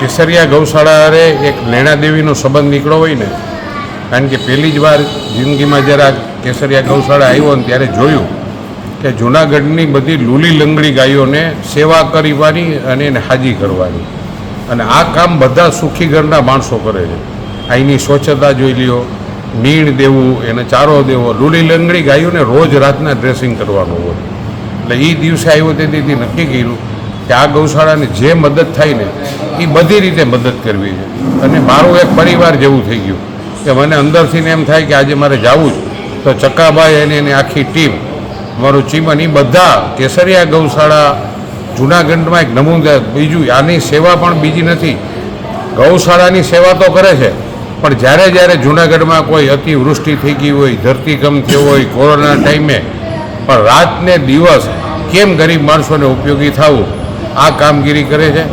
કેસરિયા ગૌશાળાએ એક નૈણાદેવીનો સંબંધ નીકળો હોય ને, કારણ કે પહેલી જ વાર જિંદગીમાં જ્યારે આ કેસરિયા ગૌશાળા આવ્યો ને ત્યારે જોયું કે જૂનાગઢની બધી લૂલી લંગડી ગાયોને સેવા કરવાની અને એને હાજી કરવાની. અને આ કામ બધા સુખી ઘરના માણસો કરે છે. અહીંની સ્વચ્છતા જોઈ લ્યો, નીણ દેવું, એને ચારો દેવો, લૂલી લંગડી ગાયોને રોજ રાતના ડ્રેસિંગ કરવાનું હોય. એટલે એ દિવસે આવ્યો તેથી નક્કી કર્યું કે આ ગૌશાળાને જે મદદ થાય ને એ બધી રીતે મદદ કરવી છે. અને મારું એક પરિવાર જેવું થઈ ગયું કે મને અંદરથી ને એમ થાય કે આજે મારે જવું જ તો ચક્કાભાઈ અને એની આખી ટીમ, મારું ચીમન એ બધા કેસરિયા ગૌશાળા જૂનાગઢમાં એક નમૂના, બીજું આની સેવા પણ બીજી નથી. ગૌશાળાની સેવા તો કરે છે, પણ જ્યારે જ્યારે જૂનાગઢમાં કોઈ અતિવૃષ્ટિ થઈ ગઈ હોય, ધરતીકંપ થયો હોય, કોરોના ટાઈમે, પણ રાતને દિવસ કેમ ગરીબ માણસોને ઉપયોગી થવું? આ કામગીરી કરે છે.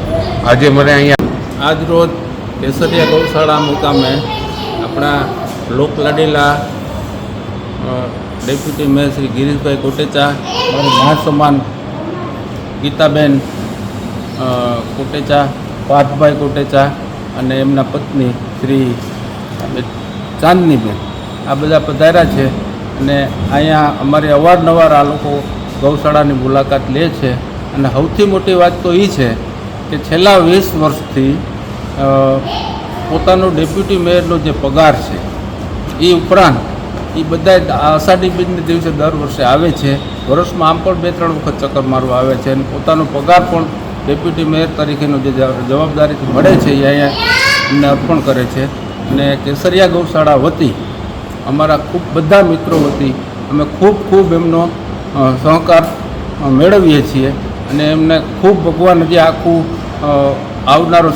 આજે મને અહીંયા આજ રોજ કેસરિયા ગૌશાળા મુકામે આપણા લોકલાડીલા ડેપ્યુટી મેયર શ્રી ગિરીશભાઈ કોટેચા, મારી મા સમાન ગીતાબેન કોટેચા, પાર્થભાઈ કોટેચા અને એમના પત્ની શ્રી ચાંદનીબેન. આ બધા પધાર્યા છે અને અહીંયા અમારે અવારનવાર આ લોકો ગૌશાળાની મુલાકાત લે છે. અને સૌથી મોટી વાત તો એ છે કે છેલ્લા વીસ વર્ષથી પોતાનો ડેપ્યુટી મેયરનો જે પગાર છે એ ઉપરાંત એ બધા આષાઢી બીજને દિવસે દર વર્ષે આવે છે. વર્ષમાં આમ પણ બે ત્રણ વખત ચક્કર મારવા આવે છે અને પોતાનો પગાર પણ ડેપ્યુટી મેયર તરીકેનો જે જવાબદારી મળે છે એ અહીંયા અર્પણ કરે છે. અને કેસરિયા ગૌશાળા વતી અમારા ખૂબ બધા મિત્રો વતી અમે ખૂબ ખૂબ એમનો સહકાર મેળવીએ છીએ. અને એમને ખૂબ ભગવાન જે આખું આવનારો